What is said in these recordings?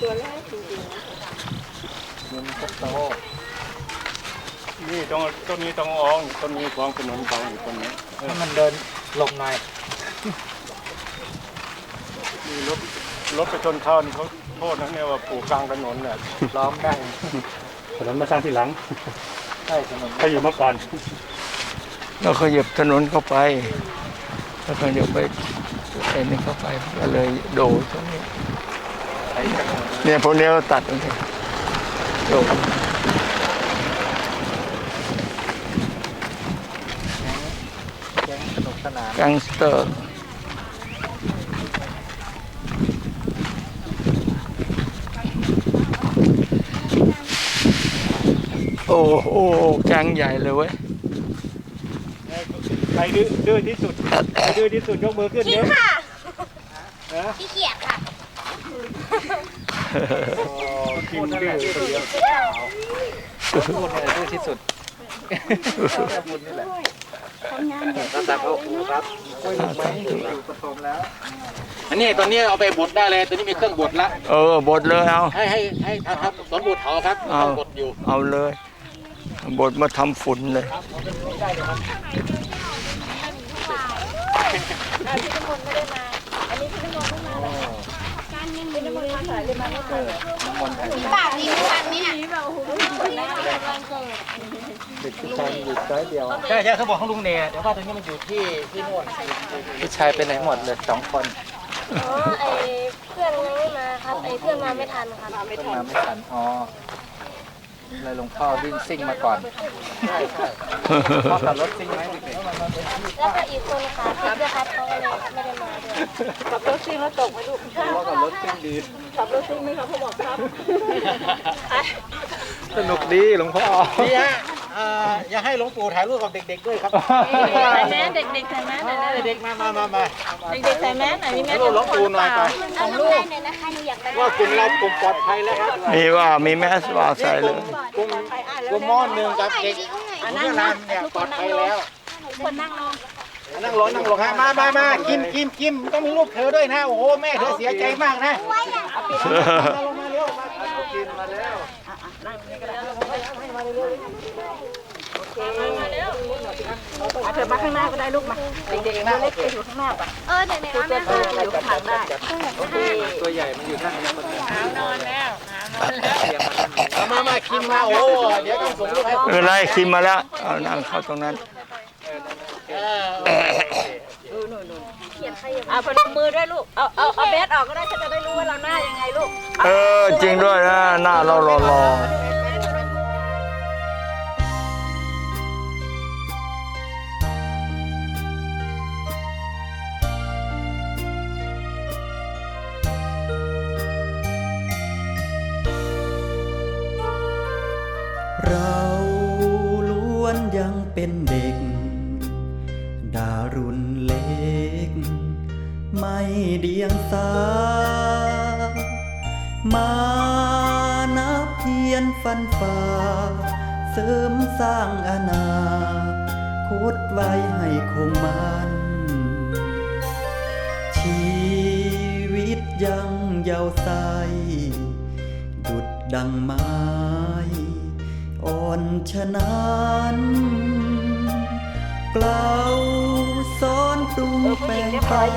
ตัวแรกจริงมันก็โตนี่ต้องต้นนี้ต้องอ้องต้นนี้ขวางถนนเขาอยู่ต้นนี้ให้มันเดินหลบหน่อยมีรถรถไปชนเข้านี่เขาโทษนะเนี่ยว่าปลูกกลางถนนเนี่ยล้อมได้ถนนมาสร้างทีหลังใช่ถนนเขาอยู่เมื่อก่อนเราขยับถนนเข้าไปแล้วก็เดี๋ยวไปไอ้นี่เข้าไปก็เลยโดดตรงนี้ เนี่ยพวกนี้เราตัดตรงนี้โดดแก๊งสนุกสนานแกังสเตอร์โอ้โหแก๊งใหญ่เลยเว้ยใครดื้อดื้อที่สุดใครดื้อที่สุดยกมือขึ้นๆคิเนี่ดยค่ะฮะขี้เกียจค่ะ กินดื้อคนเดียวพูดเนี่ยดื้อที่สุดพูดนี่แหละทำงานเด็กรักษาพระครูครับคุยไหมอยู่ปฐมแล้วอันนี้ตอนนี้เอาไปบดได้เลยตัวนี้มีเครื่องบดละ เออบดเลยเอา ให้ให้ให้ครับสอนบดเขาครับมีเอารื่องบดอยู่ เอาเลย บดมาทำฝุ่นเลยพี่ทุกคนไม่ได้มา อันนี้พี่ทุกคนไม่มา ปากนี้ไม่ทันไหมเนี่ยนี่แบบโอ้โหวันแรกวันเกิดเด็กผู้ชายอยู่ซ้ายเดียว ใช่ใช่เขาบอกของลุงเนี่ยเดี๋ยวว่าตัวนี้มันอยู่ที่ที่โน่นผู้ชายไปไหนหมดเลยสองคนอ๋อไอเพื่อนยังไม่มาครับไอเพื่อนมาไม่ทันครับไม่เพิ่งมาไม่ทันอ๋อ เลยหลวงพ่อวิ่งซิ่งมาก่อนใช่ใช่พ่อขับรถซิ่งไหมเด็กแล้วก็อีกคนค่ะพี่ด้วยครับเขาก็เลยไม่ได้มาด้วยขับรถซิ่งแล้วตกไหมลูกๆพ่อขับรถซิ่งดีขับรถซิ่งไหมครับเขาบอกครับ สนุกดีหลวงพ่อ นี่ฮะ อ่าอย่าให้หลวงปู่ถ่ายรูปกับเด็ก ๆ ด้วยครับใส่แมสเด็กๆใส่แมสหน่อยเลยเด็กๆมามามามาเด็กๆใส่แมสหน่อยมีแมสรูปหลวงปู่หน่อยไปของลูกเนี่ยนะคะหนูอยากไปว่ากลุ่มเรากลุ่มปลอดภัยแล้วครับมีว่ามีแมสว่าใส่เลย กลุ่มกลุ่มมอนหนึ่งกับเด็กกลุ่มเวียดนามเนี่ยปลอดภัยแล้วคนนั่งลงนั่งลงนั่งลงฮะมามามากินกินกินต้องมีรูปเธอด้วยนะ โอ้โหแม่เธอเสียใจมากนะ มาแลงมาเร็วมากินมาแล้วเธอมาข้างหน้าก็ได้ลูกมาเด็กๆตัวเล็กไปอยู่ข้างหน้าป่ะเออเด็กๆตัวโตไปอยู่ข้างหลังได้โอเคตัวใหญ่มันอยู่ข้างในคนนึงหาวนอนแล้วหาวนอนแล้วมามามากินมาโอ้เดี๋ยวต้องส่งรูปให้เป็นไรคิมมาแล้วเอานั่งเข้าตรงนั้นเออาพนมมือด้วยลูก เอาเอาเอาเบสออกก็ได้ฉันจะได้รู้ว่าเราหน้ายังไงลูกเออจริงด้วยนะหน้าเราหล่อๆเราล้วนยังเป็นเด็ก ดารุณเล็ก ไม่เดียงสา มานับเพียนฟันฝ่า เสริมสร้างอนาคตไว้ให้คงมันชีวิตยังยาวใส ดุดดังไม้อ่อนฉะนั้นกล่า วสอนปรุงแปลงปัน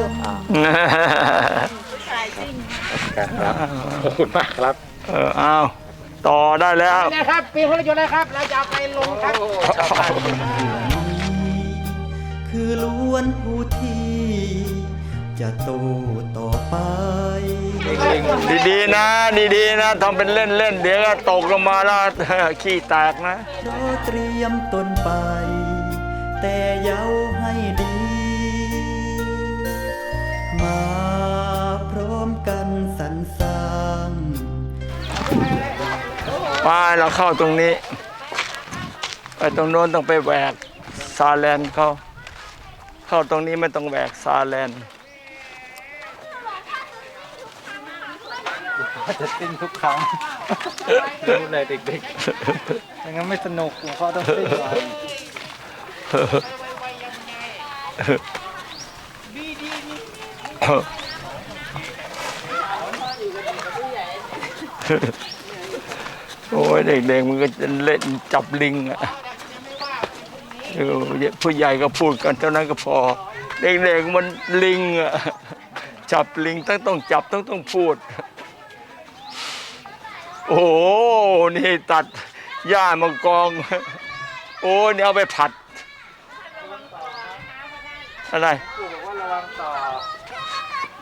ครับขอบคุณมากครับ เออเอาต่อได้แล้วนะครับปีพลยนต์นะครับ เราจะเอาไปลงครับชาวบ้านคือล้วนผู้ที่จะโตต่อไป ดีๆนะ ดีๆนะทำเป็นเล่นๆ เดี๋ยวก็ตกลงมาแล้วขี้แตกนะเพราะเตรียมตนไป แต่เย้าให้ดี ไปเราเข้าตรงนี้ ไปตรงโน้นต้องไปแหวกซาแลนเข้าเข้าตรงนี้ไม่ต้องแหวกซาแลนจะซิ่งทุกครั้งรู้เลยเด็กๆไม่งั้นไม่สนุกหลวงพ่อต้องซิ่งไว้ โอ้ยเด็กๆมันก็จะเล่นจับลิงอะเออผู้ใหญ่ก็พูดกันเท่านั้นก็พอ เด็กๆมันลิงอะจับลิงต้องต้องจับต้องต้องพูด โอ้โหนี่ตัดหญ้ามากอง โอ้นี่เอาไปผัด อะไรปู่บอกว่าระวังต่อ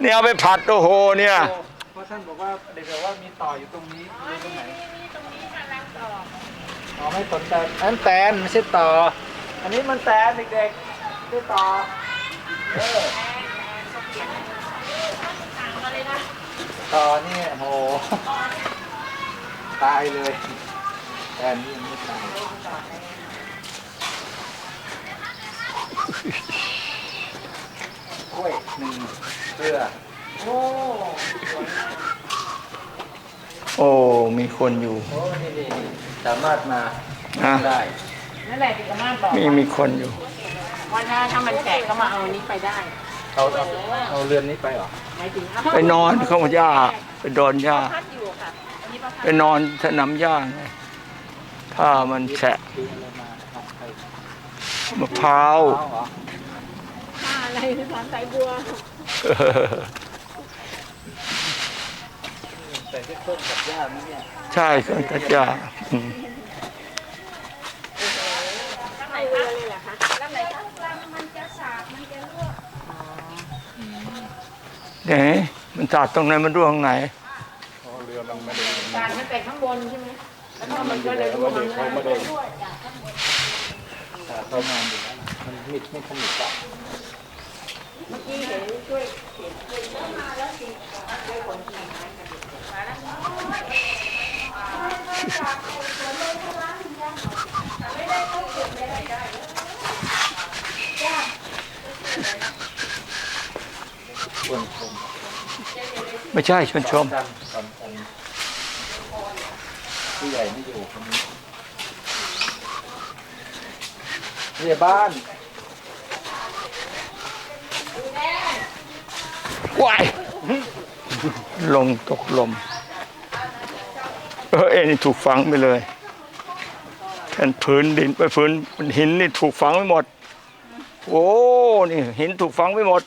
นี่ยเอาไปผัดโอ้โหเนี่ยเพราะท่านบอกว่าเด็กบอกว่ามีต่ออยู่ตรงนี้ตรงไหน อ๋อไม่สนใจอันนั้นแตนไม่ใช่ต่อ อันนี้มันแตนเด็กๆไม่ใช่ต่อเออต่อนี่โอ้โหตายเลยแตนนี่ยังไม่ตายกล้วยหนึ่งเสื้อโอ้ มีคนอยู่ โอ้นี่นี่นี่สามารถมาฮะ ได้ นั่นแหละที่อาม่าบอกมีมีคนอยู่ ว่าถ้าถ้ามันแตกก็มาเอาอันนี้ไปได้เอาเอาเอาเรือนนี้ไปเหรอ หมายถึงเอาไปนอนเข้ามาหญ้า ไปโดนหญ้า พัดอยู่ค่ะอันนี้ประพัดไปนอนสนามหญ้าไงถ้ามันแฉะซื้ออะไรมาเอาไปมะพร้าว เอาเหรอ ผ้าอะไรคือสารสายบัวใส่ เครื่องกับย่ามั้ยเนี่ยใช่เครื่องตัดหญ้าอืมข้างในเรือเลยเหรอคะลำไหนคะไหนมันตัดตรงไหนมันร่วงไหนอ๋อเรือมันไม่ได้สารมันแตกข้างบนใช่ไหมแล้วก็มันก็เลยร่วงลงมาไม่ได้แต่เขานอนอยู่แล้วมันมิดไม่ขมิดอะ เมื่อกี้เห็นช่วย อ้วนชม ไม่ใช่ชวนชมกันสอนกันผู้ใหญ่ไม่อยู่คนนี้เรียบ้านว้ายลงตกลม เออเอ็นี่ถูกฝังไปเลยแผ่นพื้นดินไปพื้นหินนี่ถูกฝังไปหมด โอ้ นี่หินถูกฝังไปหมด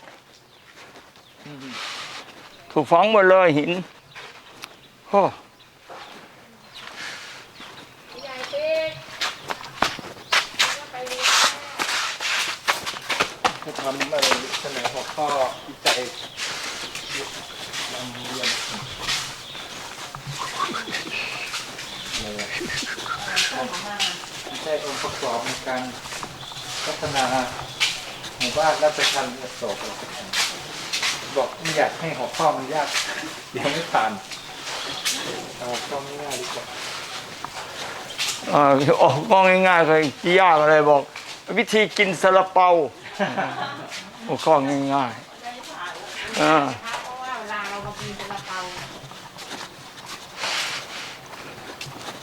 ถูกฝังหมดเลยหินโอ้ทำอะไรเสนอหัวข้อวิจัยนำเรียนอะไรอะไม่ใช่องค์ประกอบในการพัฒนาหมู่บ้านและประชันอโศกหรอกบ อกไม่อยากให้หัวข้อมันยาก เดี๋ยวไม่ผ่านเอาหัวข้อไม่ยากดีกว่าอ่าออกก็ง่ายๆเลยกี่ยากอะไรบอก วิธีกินซาลาเปาโอ้ข้อง่ายๆอ่าเพราะว่าเวลาเรามากินซาลาเปา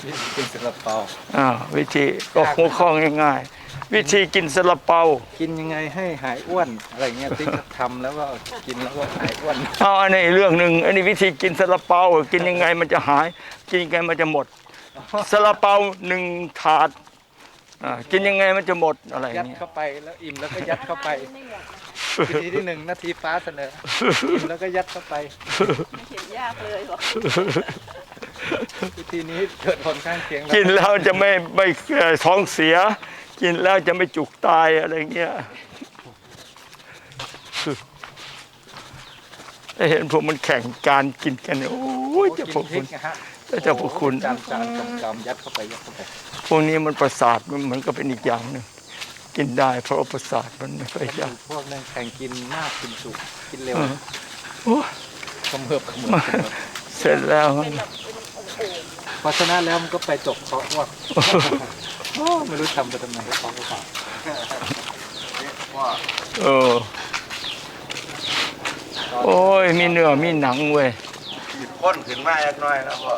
นี่เป็นศิลปะอ่าวิธีก็หัวข้อง่ายๆ วิธีกินซาลาเปากินยังไงให้หายอ้วนอะไรเงี้ยติ๊กทำแล้วก็กินแล้วก็หายอ้วนเอาอันนี้เรื่องหนึ่งอันนี้วิธีกินซาลาเปากินยังไงมันจะหาย กินยังไงมันจะหมดซาลาเปาหนึ่งถาดอ่ากินยังไงมันจะหมดอะไรอยัย่าดงเงี้ยเข้าไปแล้วอิ่มแล้วก็ยัดเข้าไปวิธีที่หนึ่งนาทีฟ้าเสนออิ่มแล้วก็ยัดเข้าไปเห็นยากเลยบอกวิธีนี้เกิดผลข้างเคียงกินแล้วจะไม่ไม่เอ่อท้องเสีย กินแล้วจะไม่จุกตายอะไรเงี้ยได้เห็นพวกมันแข่งการกินกันเนี่ยโอ้ยโอ้เจะกินพวกพริคุกณนะฮะเจ้าพวกคุณ จานจานกำกำยัดเข้าไปยัดเข้าไปพวกนี้มันประสาทมันมันก็เป็นอีกอย่างหนึ่งกินได้เพราะว่าประสาทมันไม่ค่อยยากพวกนั้นแข่งกินมากกินสุกกินเร็วโอ้เขมือบเขมือบเขมือบเสร็จแล้ว พอชนะแล้วมันก็ไปจบเพราะว่าโอ้ไม่รู้ทำไปทำไมเขาก็ผ่าเออ โอ้ย มีเนื้อมีหนังเว้ยข้นขึ้นมาอีกหน่อยแล้วก็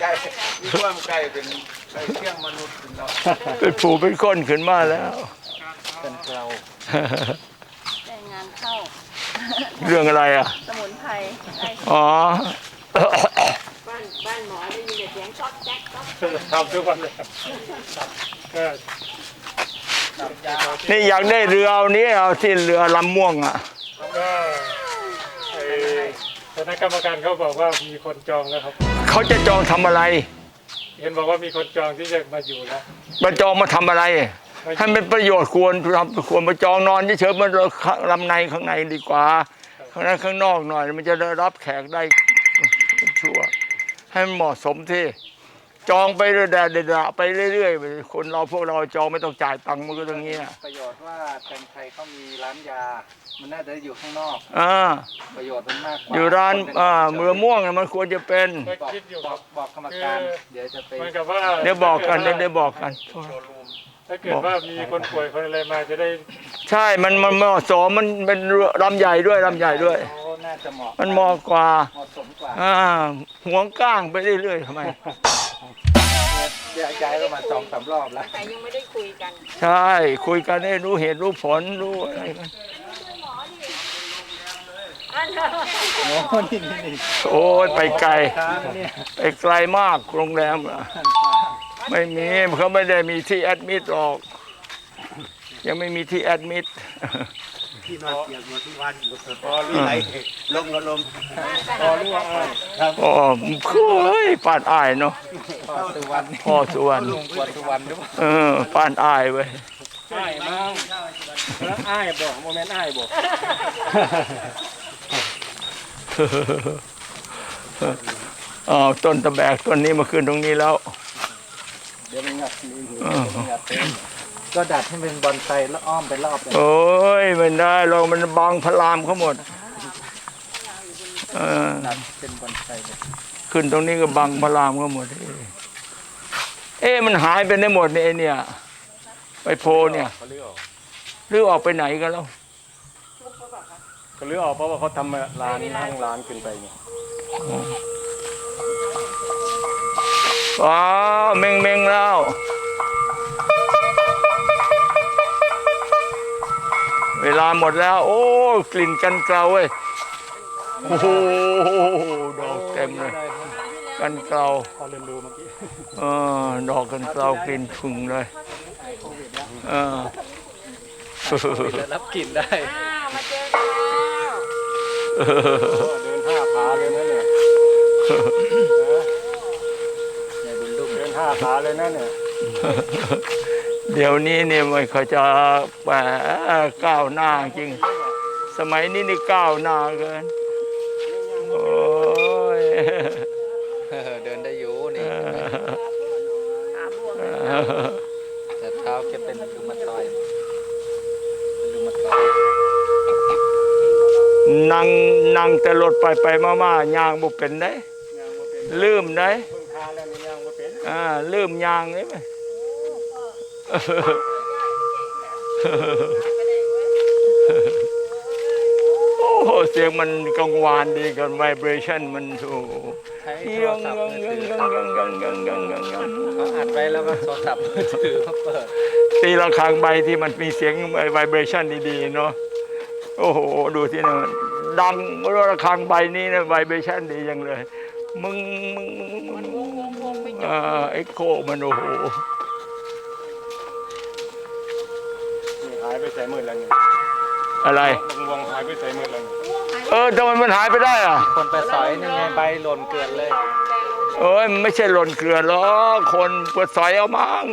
ไก่มีความไก่เป็นไก่เชี่ยงมนุษย์ขึ้นแล้วเป็นผูเป็นก้นขึ้นมาแล้วเป็นเราได้งานเข้า เรื่องอะไรอะ สมุนไพรได้อ๋อ บ้านบ้านหมอได้ยินแต่เสียงก๊อกแจ๊กก๊อกทำทุกวันเลยก็นี่อยากได้เรือเอานี้เอาที่เรือลำม่วงอะก็ไอ้คณะกรรมการเขาบอกว่ามีคนจองแล้วครับ เขาจะจองทำอะไร เห็นบอกว่ามีคนจองที่จะมาอยู่แล้ว มาจองมาทำอะไร ให้มันประโยชน์ควรทำควรมาจองนอนเฉยๆมันลำในข้างในดีกว่าข้างในข้างนอกหน่อย มันจะได้รับแขกได้ ชั่ว ให้มันเหมาะสมที่จองไปเรื่อยๆเดะๆไปเรื่อยๆคนเราพวกเราจองไม่ต้องจ่ายตังค์มันก็ตรงนี้ยประโยชน์ว่าแตงไทยเขามีร้านยา มันน่าจะอยู่ข้างนอก อ่าประโยชน์มันมากกว่าอยู่ร้านอ่าเมือม่วงน่ะมันควรจะเป็น ก็บอกคิดอยู่บอกบอกกรรมการ เดี๋ยวจะไปเหมือนกับว่าเดี๋ยวบอกกันเดี๋ยวเดี๋ยวบอกกัน ถ้าเกิดว่ามีคนป่วยคนอะไรมาจะได้ใช่มันมันเหมาะสมมันเป็นลำใหญ่ด้วยลำใหญ่ด้วยโอ้ น่าจะเหมาะมันเหมาะกว่าเหมาะสมกว่าอ่าห่วงก้างไปเรื่อยๆทำไมเดี๋ยวย้ายก็มาสองสามรอบแล้ว แต่ยังไม่ได้คุยกันใช่ คุยกันให้รู้เหตุรู้ผลรู้อะไรกันโอ้นี่นี่นี่โอ้ยไปไกล ช้างเนี่ยไปไกลมากโรงแรมอะไม่มีเขาไม่ได้มีที่แอดมิดหรอก ยังไม่มีที่แอดมิด ที่นอนเตียงอยู่ที่วันอยู่พอรู้ไหลลมก็ลมพอรู้ว่าอ้ายอ๋อเฮ้ยปานอายเนาะพ่อสุวรรณพ่อสุวรรณลุงปวดสุวรรณหรือเปล่าเออปานอายเว้ยอ้ายมั้งแล้วอ้ายบอกโมเมนต์อ้ายบอกอ๋อต้นตะแบกต้นนี้มาขึ้นตรงนี้แล้วเดี๋ยวมันงัดนี่เดี๋ยวมันงัดเต็ม ก็ดัดให้เป็นบอลไซแล้วอ้อมไปรอบเลยโอ้ยไม่ได้เรามันบังพระรามเขาหมดเออดัดเป็นบอลไซเลยขึ้นตรงนี้ก็บังพระรามเขาหมด เอ๊ะมันหายไปได้หมดเนี่ยไอ้เนี่ย ไปโพเนี่ยเขาเลือกออกหรือออกไปไหนกันแล้วเขาเลือกออกเพราะว่าเขาทำร้านนั่งร้านขึ้นไปเนี่ยว้าวเมงเมงแล้ว ลาหมดแล้ว โอ้ กลิ่นกันเกลาเว้ยโอ้โหดอกเต็มเลย กันเกลาพอเรียนรู้เมื่อกี้เออดอกกันเกลากลิ่นผึ่งเลยเออจะรับกลิ่นได้อ้าวมาเจอกันแล้วเดินห้าขาเลยนะเนี่ยในบุญลุ่มเดินห้าขาเลยนะเนี่ย เดี๋ยวนี้เนี่ยมันเขาจะแหมก้าวหน้าจริง สมัยนี้นี่ก้าวหน้าเกินโอ้ยเดินได้อยู่นี่แต่เท้าแค่เป็นลูมาตอยด์เป็นลูมาตอยด์นั่งนั่งแต่รถไปไปมามาย่างบ่เป็นได้ลืมได้เพิ่งทาแล้วนี่ยังไม่เป็นอ่าลืมย่างได้ไหม โอ้เสียงมันกังวานดีกันไวเบรชั่นมันโอ้โหใช้โทยัรงศัพท์ยังมือยังถือยังยังยังยังยังยังเขาอัดไว้แล้วก็โทรศัพท์มือถือเขาเปิดตีระฆังใบที่มันมีเสียงไวเบรชั่นดีๆเนาะโอ้โหดูที่นั่นดังระฆังใบนี้นะไวเบรชั่นดีจังเลย มึงมึงมึงมึงมึงเอ่อเอ็กโคมันโอ้โห ไปใส่มือแล้วนี่อะไรวงวงหายไปใส่มือแล้วนี่เออทำไมมันหายไปได้อะ คนไปสอยนี่ไงใบหล่นเกลือนเลย เอ้ยมันไม่ใช่หล่นเกลือหรอกคนเปิดสอยเอามั้ง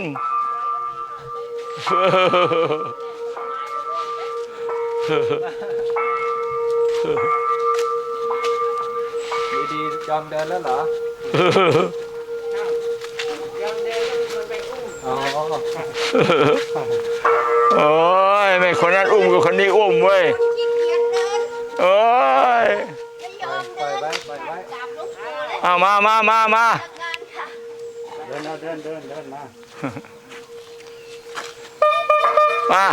อยู่ดียอมเดินแล้วเหรออ๋อ โอ้ยไม่คนนั้นอุ้มกับคนนี้อุ้มเว้ยขี้เกียจเดินโอ้ยไม่ยอมปล่เดิอยนไว้ปล่อยไว้จับลูกเสือเลยเอามามามามาทำงานค่ะเดินเอาเดินเดินเดินมามามา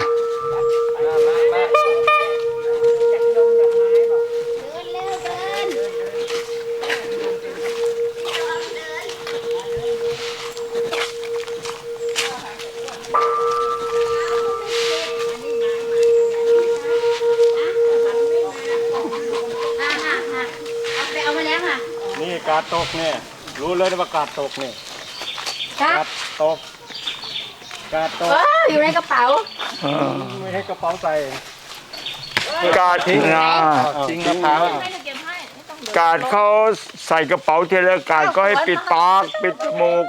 าฮะฮะเอาไปเอามาแล้วค่ะนี่กตกเนี่ยรู้เลยว่ากาดตกเนี่ยครับ กาดตกกาดตกเอออยู่ในกระเป๋าเออไม่ให้กระเป๋าใส่กาดงาจริงมะพร้าวไม่ได้เก็บให้ไม่ต้องกาดเขาใส่กระเป๋าทีละกาดก็ให้ปิดปากปิดจมูก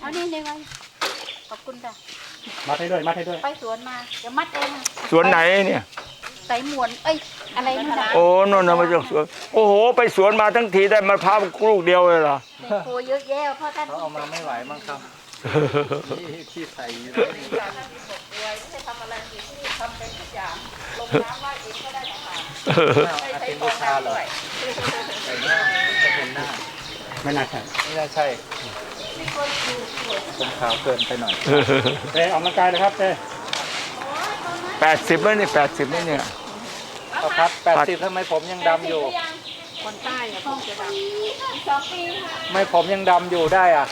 เอานี่นี่ไว้ขอบคุณจ้ะมัดให้ด้วยมัดให้ด้วยไปสวนมา เดี๋ยวมัดเอง สวนไหนเนี่ย ใส่หมวน เอ้ย อะไรนั่นนะโอ้นนน่ะมาจากสวนโอ้โห ไปสวนมาทั้งทีได้มะพร้าวลูกเดียวเลยเหรอเด็กโคเยอะแยะเพราะท่านเขาเอามาไม่ไหวมั้งครับที่ที่ใส่อยู่ อาเป็นบูชาเหรอใส่หน้าไม่เป็นหน้า ไม่น่าใช่ไม่น่าใช่ผมขาวเกินไปหน่อย เต้ออกกำลังกายเลยครับเต้ แปดสิบแล้วนี่แปดสิบแล้วเนี่ย เอาครับแปดสิบทำไมผมยังดำอยู่ คนใต้อะคงจะดำสองปีค่ะไม่ผมยังดำอยู่ได้อะ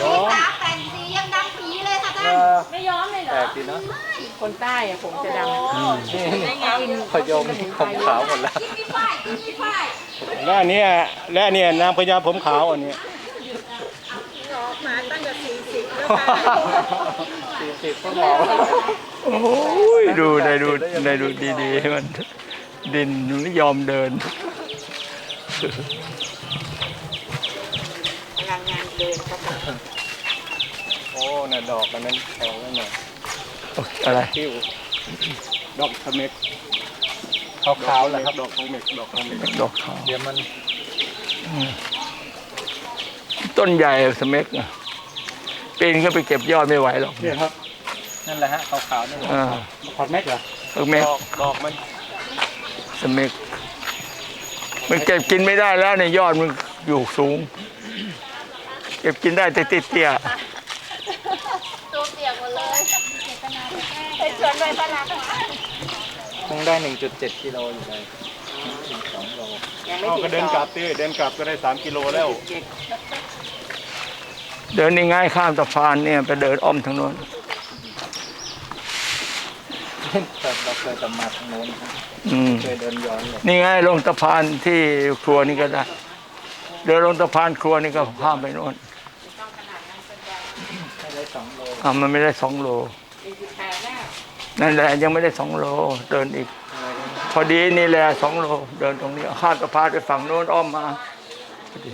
ยอมขาแต่งสียังดำปีเลยค่ะเอท่านอไม่ย้อมเลยเหรแปลอกดีเนาะคนใต้อะผมจะดำนี่นี่พยมผมขาวหมดแล้ว พี่ฝ้ายพี่ฝ้ายและอันเนี้ยและอันเนี้ยนางพญาผมขาวอันเนี้ยสี่ สิบก็หมอโอ้ยดูได้ดูได้ดูดีๆมันดินไม่ยอมเดินพลังงานเดินครับผมโอ้น่ะดอกอันนั้นแข็งแล้วน่ะอะไรคิ้วดอกสเม็กขาวๆเหรอครับดอกของเม็กดอกของเม็กดอกขาวเดี๋ยวมันต้นใหญ่สเม็กน่ะ ปีนขึ้นไปเก็บยอดไม่ไหวหรอกเนี่ยครับนั่นแหละฮะขาวๆนี่แหละอ่าขอดเม็กเหรอสเม็กดอกดอกมันสเม็กมันเก็บกินไม่ได้แล้วเนี่ยยอดมันอยู่สูง เก็บกินได้แต่ติดเตี้ยตัวเปียกหมดเลยไปสวนไปพลังคงได้ 1.7กิโลอยู่เลยสองโลยังไม่เอาถึงก็เดินกลับดิเดินกลับก็ได้สามกิโลแล้ว เดินง่ายๆข้ามสะพานเนี่ยไปเดินอ้อมทางโน้นแต่เราเคยจะมาทางโน้นครับอืมเคยเดินย้อนเลยนี่ไงลงสะพานที่ครัวนี่ก็ได้ เดินลงสะพานครัวนี่ก็ข้ามไปโน่นให้ได้สองโลอะมันไม่ได้สองโลนั่นแหละยังไม่ได้สองโล เดินอีก พอดีนี่แหละสองโล เดินตรงนี้ข้ามสะพานไปฝั่งโน้นอ้อมมาพอดี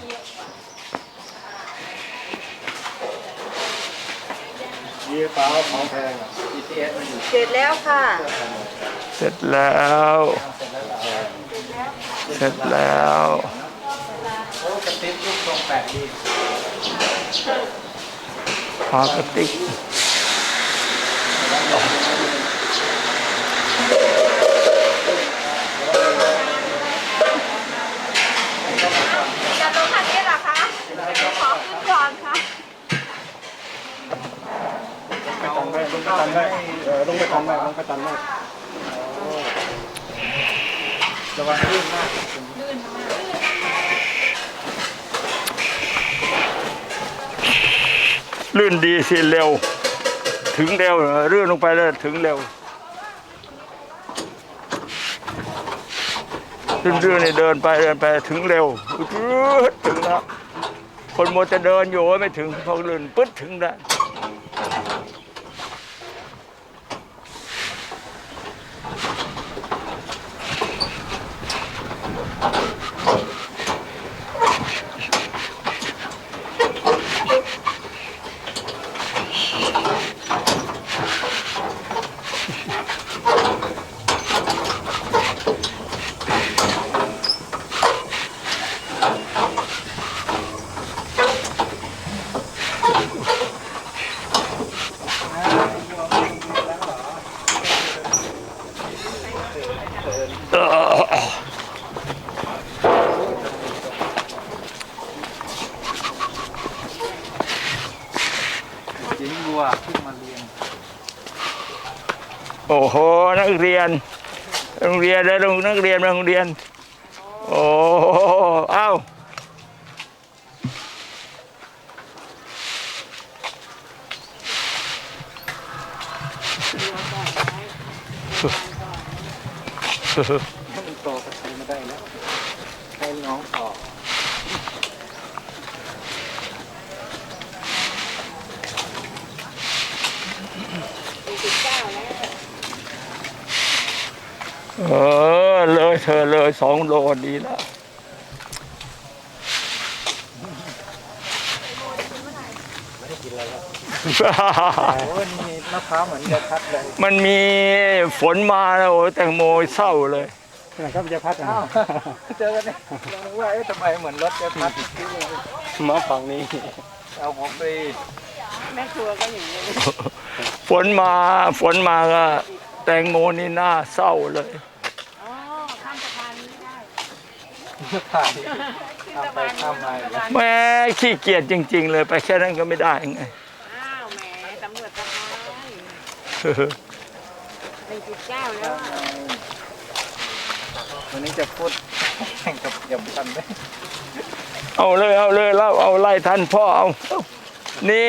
ยี่เปล่าของแพงอะ GPS มันอยู่เสร็จแล้วค่ะ เสร็จแล้ว เสร็จแล้ว โอ้กระติ๊บลูกทรงแปลกดีพากระติกจะลงคันนี้เหรอคะขอขึ้นก่อนค่ะ ไปตันได้ลงไปตันได้เออลงไปตันได้ลงไปตันได้ระวังลื่นมากลื่นดีสิเร็ว ถึงเร็วเรื่อนลงไปแล้วถึงเร็วเรื่อนๆเนี่ยเดินไปเดินไปถึงเร็วปื๊ดถึงแล้วคนโมจะเดินอยู่ไม่ถึงพอลื่นปึ๊ดถึงได้ หญิงวัวเพิ่งมาเรียน โอ้โห นั กเรียน โรงเรียนแล้วนักเรียนมาโรงเรียน โอ้เอ้า เออ เลยเธอเลยสองโลดีแล้วโอ้ยนี่มะพร้าวเหมือนจะทัดเลย มันมีฝนมาแล้วโอ้ยแตงโมเศร้าเลยครับจะพัดอ้าวเจอกันเนี่ยยังนึกว่าเอ๊ะทำไมเหมือนรถจะพัดมาฝั่งนี้ เอาผมไปฝนมาฝนมาก็ แตงโมนี่น่าเศร้าเลยผ่านข้ามไปข้ามมาอีกแล้วแม่ขี้เกียจจริง ๆ เลยไปแค่นั้นก็ไม่ได้ไง อ้าวแหมตำรวจสะพานเป็นจุดเก้าแล้ววันนี้จะพูดแข่งกับยำกันไหมเอาเลยเอาเลยแล้วเอาไล่ทันพ่อเอา นี่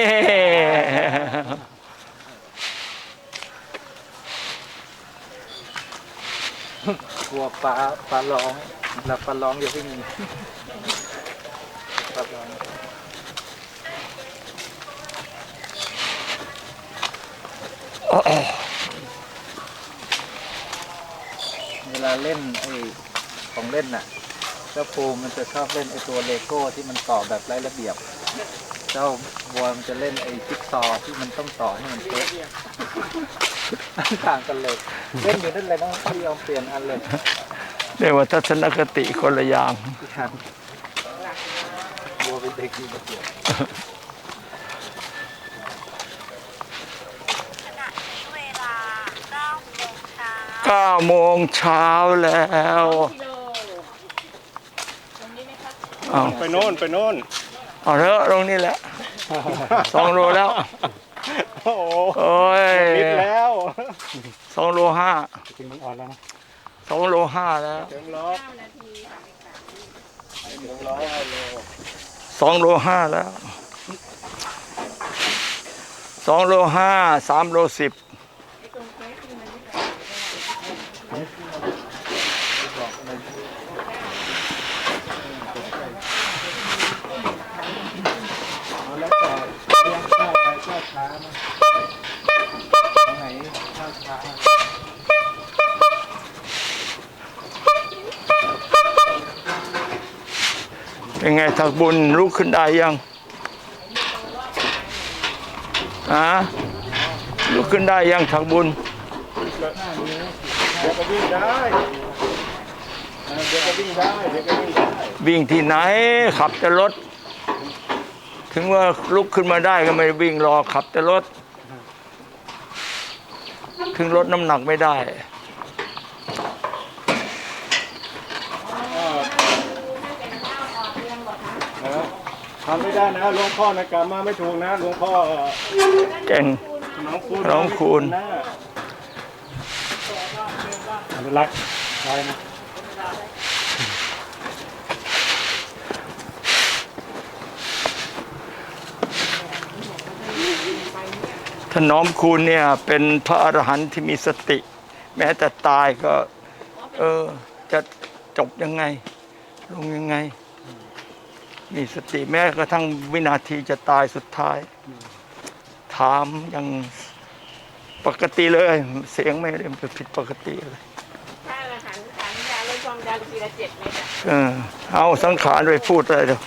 กลัวปลาปลาร้องหลับปลาร้องอย่าวิ่งปลาร้องเวลาเล่นไอ้ของเล่นน่ะ เจ้าภูมันจะชอบเล่นไอ้ตัวเลโก้ที่มันต่อแบบไร้ระเบียบ เจ้าบัวมันจะเล่นไอ้จิ๊กซอว์ที่มันต้องต่อให้มันเป๊ะ ต่างกันเลยเล่นอยู่นั่นเลยต้องไม่ยอมเปลี่ยนอันเลยเรียกว่าทัศนคติคนละอย่างทุกครั้งบัวเป็นเด็กมีระเบียบเวลา9โมงเช้า9โมงเช้าแล้วกิโลตรงนี้ไหมครับเอาไปโน่นไปโน่นเอาเถอะตรงนี้แหละสองโลแล้ว โอ้โหโอ้ยนิดแล้วสองโลห้าจริงมันอ่อนแล้วนะสองโลห้าแล้วเต็มล้อเต็มล้อโลสองโลห้าแล้วสองโลห้าสามโลสิบ แล้วแต่เลี้ยงข้าวไปข้าวช้ามาตรงไหนข้าวช้า เป็นไงถักบุญลุกขึ้นได้ยังอะลุกขึ้นได้ยังถักบุญเดี๋ยวก็วิ่งได้เดี๋ยวก็วิ่งได้เดี๋ยวก็วิ่งได้วิ่งที่ไหนขับแต่รถ ถึงว่าลุกขึ้นมาได้ก็ไม่วิ่งรอขับแต่รถ ถึงลดน้ำหนักไม่ได้ ทำไม่ได้นะหลวงพ่อนะกรรมมาไม่ถูกนะหลวงพ่อเก่ง น้องคูณน้องคูณ นะอนุรักษ์ไว้นะถนอมคูณเนี่ย เป็นพระอรหันต์ที่มีสติ แม้แต่ตายก็ เออ จะจบยังไง ลงยังไง มีสติแม้กระทั่งวินาทีจะตายสุดท้าย ถามยังปกติเลย เสียงไม่ได้ผิดปกติเลยถ้าอาหารสัญญาลดความดันทีละเจ็ดเมตรอะเออเอาสังขารไปพูดเลยเดี๋ยว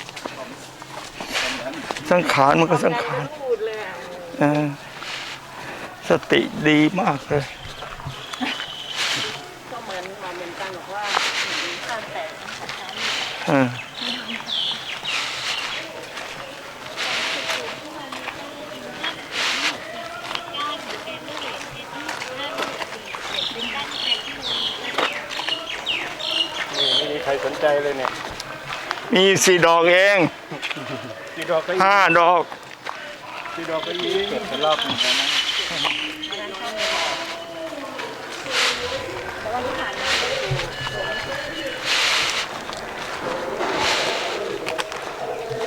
สังขารมันก็สังขารพูดเลยอะเออสติดีมากเลย ก็เหมือนเหมือนกันบอกว่าข้าวแต่ เออนี่ไม่มีใครสนใจเลยเนี่ย มีสี่ดอกเองสีดอกก็ยิงห้าดอกสีดอกก็ยิงเก็บไปรอบหนึงแล้วนะ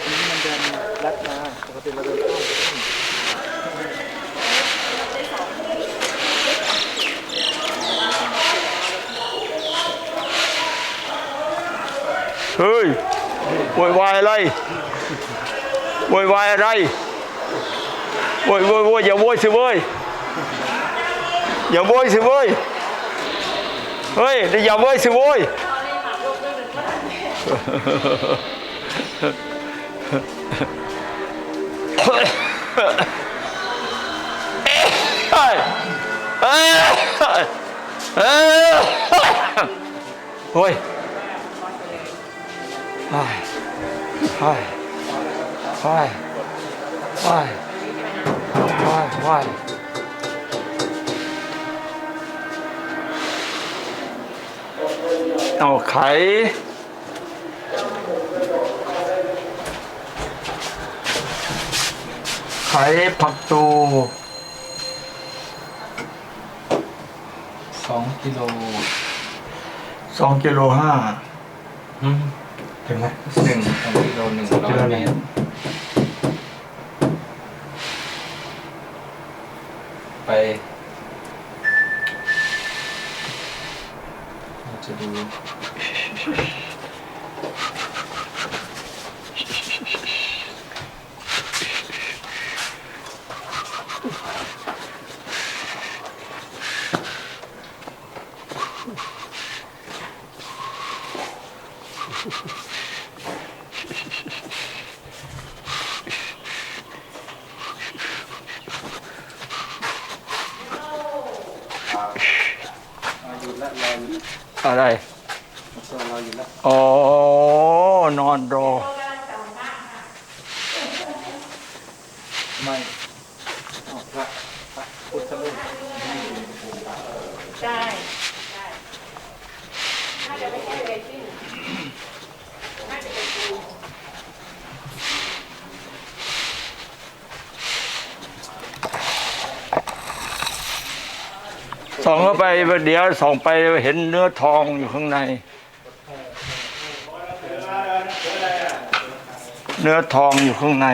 นี่มันเดินลัดมาปกติเราเดินเข้า เฮ้ยโวยวาย อะไรโวยวายอะไรโวยโวยโวยอย่าโวยสิเว้ยอย่าโวยสิเว้ยเฮ้ยได้ยำเว้ยสิโว้ยเฮ้ย เฮ้ยเฮ้ยเฮ้ยเฮ้ยเอาไข่ไข่ผักตูสองกิโลสองกิโลห้าถึงไหมหนึ่ง 这个那 อะไร ตัวเราอยู่แล้ว อ๋อ นอนรอ ไม่เอาพระพระพุทธรูป ใช่ใช่น่าจะไม่ใช่เรซินน่าจะเป็นปูน ส่อง เข้าไปเดี๋ยวส่องไปเห็นเนื้อทองอยู่ข้างใน เนื้อทองอยู่ข้างใน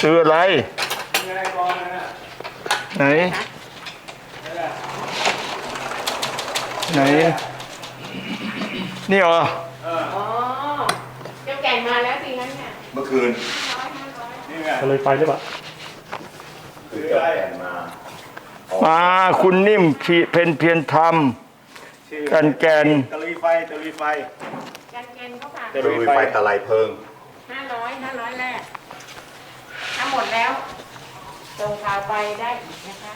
ซื้ออะไร ไหน ไหน นี่เหรออ๋อเจ้าแก่นมาแล้วสิงั้นเนี่ยเมื่อคืนก็เลยไปหรือเปล่า คือเจ้าแก่นมามาคุณนิ่มพีเพนเพียรธรรมกันแกน ตะลุยไฟตะลุยไฟกันแกนเขาฝากตะลุยไฟตะไลเพิงห้าร้อยห้าร้อยแรกถ้าหมดแล้วส่งข่าวไปได้อีกนะคะ